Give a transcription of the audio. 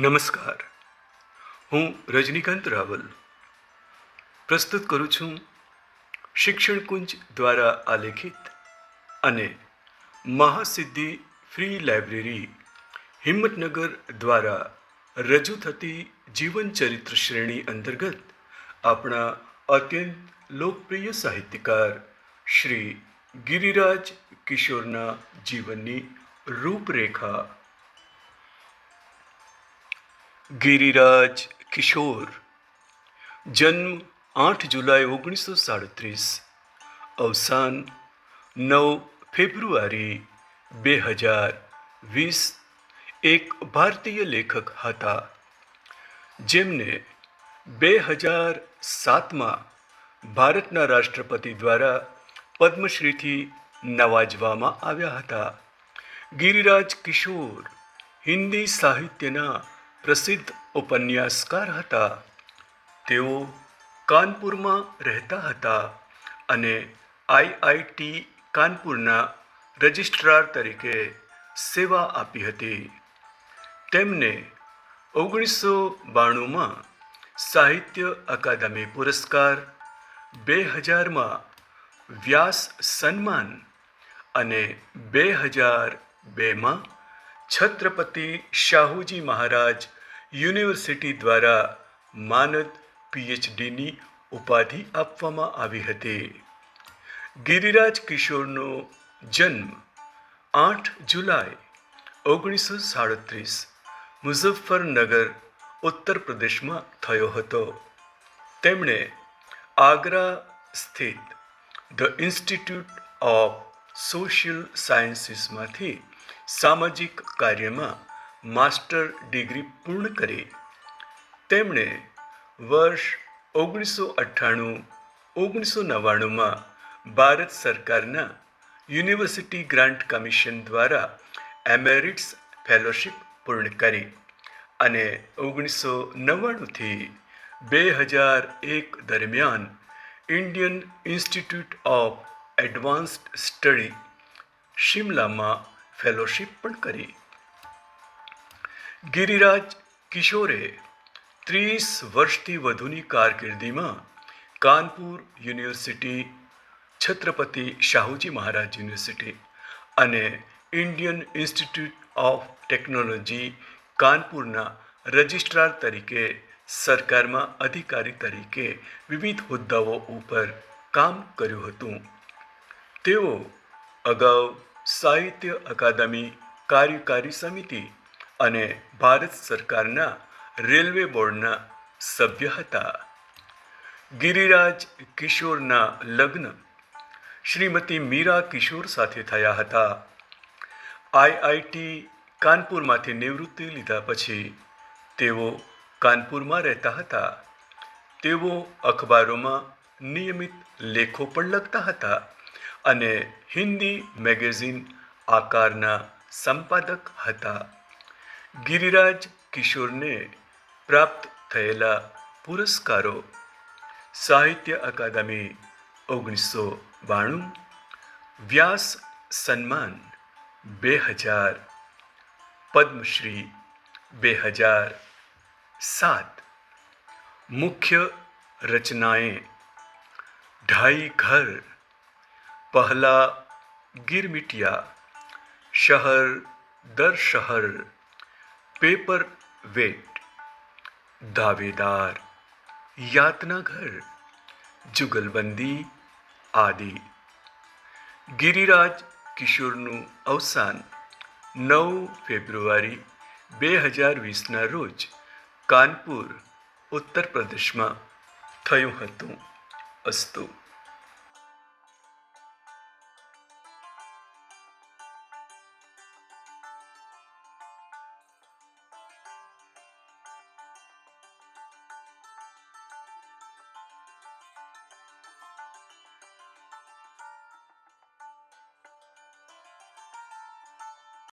નમસ્કાર. હું રજનીકાંત રાવલ. પ્રસ્તુત કરું છું શિક્ષણ કુંજ દ્વારા આલેખિત અને મહાસિદ્ધિ ફ્રી લાઇબ્રેરી હિંમતનગર દ્વારા રજૂ થતી જીવન ચરિત્ર શ્રેણી અંતર્ગત આપણા અત્યંત લોકપ્રિય સાહિત્યકાર શ્રી ગિરિરાજ કિશોરના જીવનની રૂપરેખા ગિરિરાજ કિશોર. જન્મ આઠ જુલાઈ ઓગણીસો સાડત્રીસ, અવસાન નવ ફેબ્રુઆરી બે હજાર વીસ, એક ભારતીય લેખક હતા, જેમને બે હજાર સાતમાં ભારતના રાષ્ટ્રપતિ દ્વારા પદ્મશ્રીથી નવાજવામાં આવ્યા હતા. ગિરિરાજ કિશોર હિન્દી સાહિત્યના પ્રસિદ્ધ ઉપન્યાસકાર હતા. તેઓ કાનપુરમાં રહેતા હતા અને આઈઆઈટી કાનપુરના રજિસ્ટ્રાર તરીકે સેવા આપી હતી. તેમને ઓગણીસો બાણુંમાં સાહિત્ય અકાદમી પુરસ્કાર, બે હજારમાં વ્યાસ સન્માન અને બે હજાર બેમાં છત્રપતિ શાહુજી મહારાજ યુનિવર્સિટી દ્વારા માનદ પીએચડીની ઉપાધિ આપવામાં આવી હતી. ગિરિરાજ કિશોરનો જન્મ આઠ જુલાઈ ઓગણીસો સાડત્રીસ મુઝફ્ફરનગર, ઉત્તર પ્રદેશમાં થયો હતો. તેમણે આગ્રા સ્થિત ધ ઇન્સ્ટિટ્યૂટ ઓફ સોશિયલ સાયન્સીસમાંથી સામાજિક કાર્યમાં માસ્ટર ડિગ્રી પૂર્ણ કરી. તેમણે વર્ષ ઓગણીસો અઠ્ઠાણું, ઓગણીસો નવ્વાણુંમાં ભારત સરકારના યુનિવર્સિટી ગ્રાન્ટ કમિશન દ્વારા એમેરિટ્સ ફેલોશિપ પૂર્ણ કરી અને ઓગણીસો નવ્વાણુંથી બે હજાર એક દરમિયાન Indian institute of advanced study શિમલામાં fellowship પણ કરી. ગિરિરાજ કિશોરે ત્રીસ વર્ષથી વધુની કારકિર્દીમાં કાનપુર યુનિવર્સિટી છત્રપતિ શાહુજી મહારાજ યુનિવર્સિટી અને ઇન્ડિયન ઇન્સ્ટિટ્યૂટ ઓફ ટેકનોલોજી કાનપુરના રજિસ્ટ્રાર તરીકે સરકારમાં અધિકારી તરીકે વિવિધ હોદ્દાઓ ઉપર કામ કર્યું હતું. તેઓ અગાઉ સાહિત્ય અકાદમી કાર્યકારી સમિતિ અને ભારત સરકારના રેલવે બોર્ડના સભ્ય હતા. ગિરિરાજ કિશોરના લગ્ન શ્રીમતી મીરા કિશોર સાથે થયા હતા. આઈઆઈટી કાનપુરમાંથી નિવૃત્તિ લીધા પછી તેઓ કાનપુરમાં રહેતા હતા. તેઓ અખબારોમાં નિયમિત લેખો પણ લખતા હતા. અને હિન્દી મેગેઝિન આકારના સંપાદક હતા. ગિરિરાજ કિશોરને પ્રાપ્ત થયેલા પુરસ્કારો સાહિત્ય અકાદમી ઓગણીસો બાણું, વ્યાસ સન્માન બે હજાર, પદ્મશ્રી બે હજાર સાત, મુખ્ય રચનાએ ઢાઈ ઘર પહેલાં ગિરમિટિયા શહર દર શહર પેપર વેટ દાવેદાર યાતનાઘર જુગલબંધી આદિ ગિરિરાજ કિશોરનું અવસાન નવ ફેબ્રુઆરી બે હજાર વીસના રોજ કાનપુર ઉત્તર પ્રદેશમાં થયું હતું અસ્તું